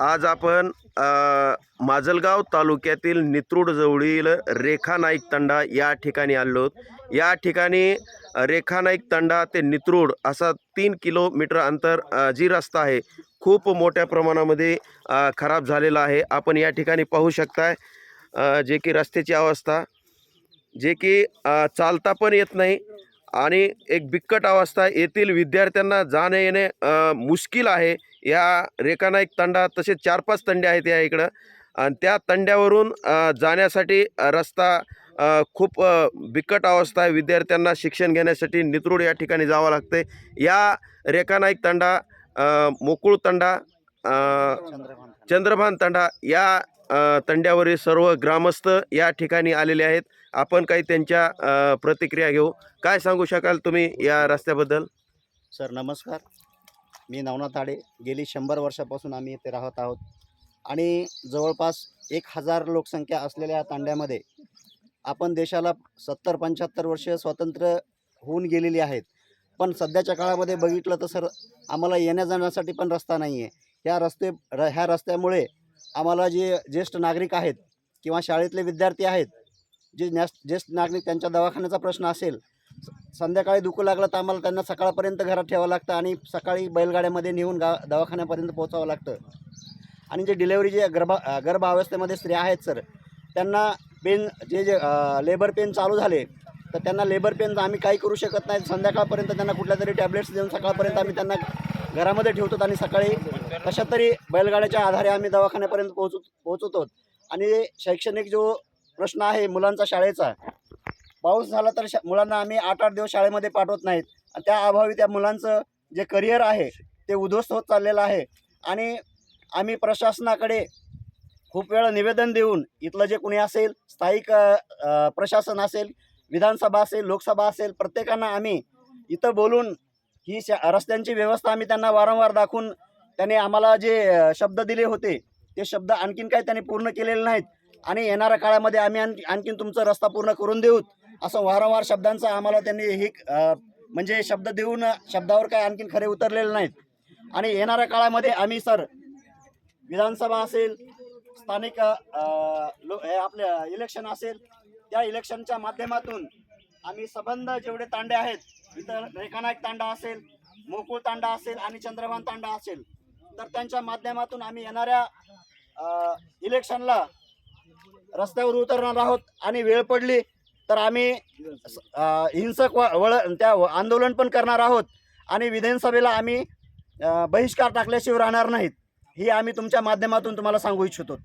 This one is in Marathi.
आज आपण माजलगाव तालुक्यातील नित्रूड जवळील रेखा नाईक तंडा या ठिकाणी आलो या ठिकाणी रेखा नाईक तंडा ते नित्रूड असा तीन किलोमीटर अंतर जी रस्ता आहे खूप मोठ्या प्रमाणामध्ये खराब झालेला आहे. आपण या ठिकाणी पाहू शकताय जे की रस्त्याची अवस्था जे की चालता पण येत नाही. आणि एक बिकट अवस्था येथील विद्यार्थ्यांना जाणे येणे मुश्किल आहे. या रेखानाईक तंडा तसेच चार पाच तंडे आहेत या इकडं. आणि त्या तंड्यावरून जाण्यासाठी रस्ता खूप बिकट अवस्था आहे. विद्यार्थ्यांना शिक्षण घेण्यासाठी नित्रूड या ठिकाणी जावं लागते या रेखानाईक तंडा मोकुळ तंडा चंद्रभान तंडा. या तंड्यावरील सर्व ग्रामस्थ या ठिकाणी आलेले आहेत. आपण काही त्यांच्या प्रतिक्रिया घेऊ. काय सांगू शकाल तुम्ही या रस्त्याबद्दल? सर नमस्कार. मी नवनाथ आडे. गेली शंभर वर्षापासून आम्ही इथे राहत आहोत. आणि जवळपास एक हजार लोकसंख्या असलेल्या या तांड्यामध्ये आपण देशाला सत्तर पंच्याहत्तर वर्ष स्वतंत्र होऊन गेलेली आहेत. पण सध्याच्या काळामध्ये बघितलं तर सर आम्हाला येण्या जाण्यासाठी पण रस्ता नाही आहे ह्या रस्ते र ह्या रस्त्यामुळे आम्हाला जे ज्येष्ठ नागरिक आहेत किंवा शाळेतले विद्यार्थी आहेत जे न्यास ज्येष्ठ नागरिक त्यांच्या दवाखान्याचा प्रश्न असेल स- संध्याकाळी दुखू लागलं तर आम्हाला त्यांना सकाळपर्यंत घरात ठेवावं लागतं आणि सकाळी बैलगाड्यामध्ये नेऊन गा दवाखान्यापर्यंत पोहोचावं लागतं. आणि जे डिलेवरी जे गर्भा गर्भावस्थेमध्ये स्त्रिया आहेत सर त्यांना पेन जे जे लेबर पेन चालू झाले तर त्यांना लेबर पेन आम्ही काही करू शकत नाही. संध्याकाळपर्यंत त्यांना कुठल्या तरी टॅबलेट्स देऊन सकाळपर्यंत आम्ही त्यांना घरामध्ये ठेवतो आणि सकाळी कशा तरी बैलगाड्याच्या आधारे आम्ही दवाखान्यापर्यंत पोहोचू पोहोचवतो आणि शैक्षणिक जो प्रश्न आहे मुलांचा शाळेचा पाऊस झाला तर शा मुलांना आम्ही आठ आठ दिवस शाळेमध्ये पाठवत नाहीत. आणि त्या अभावी त्या मुलांचं जे करिअर आहे ते उद्ध्वस्त होत चाललेलं आहे. आणि आम्ही प्रशासनाकडे खूप वेळा निवेदन देऊन इथलं जे कुणी असेल स्थायिक प्रशासन असेल विधानसभा असेल लोकसभा असेल प्रत्येकांना आम्ही इथं बोलून ही रस्त्यांची व्यवस्था आम्ही त्यांना वारंवार दाखवून त्याने आम्हाला जे शब्द दिले होते ते शब्द आणखीन काही त्यांनी पूर्ण केलेले नाहीत. आणि येणाऱ्या काळामध्ये आम्ही आणखी आणखीन तुमचा रस्ता पूर्ण करून देऊ. असं वारंवार शब्दांचा आम्हाला त्यांनी हे म्हणजे शब्द देऊन शब्दावर काय आणखीन खरे उतरलेले नाहीत. आणि येणाऱ्या काळामध्ये आम्ही सर विधानसभा असेल स्थानिक लो हे आपल्या इलेक्शन असेल त्या इलेक्शनच्या माध्यमातून आम्ही संबंध जेवढे तांडे आहेत इतर रेखानायक तांडा असेल मोकुळ तांडा असेल आणि चंद्रभान तांडा असेल तर त्यांच्या माध्यमातून आम्ही येणाऱ्या इलेक्शनला रस्त्यावर उतरणार आहोत आणि वेळ पडली तर आम्ही हिंसक व वळ त्या आंदोलन पण करणार आहोत आणि विधानसभेला आम्ही बहिष्कार टाकल्याशिवाय राहणार नाहीत ही आम्ही तुमच्या माध्यमातून तुम्हाला सांगू इच्छितो.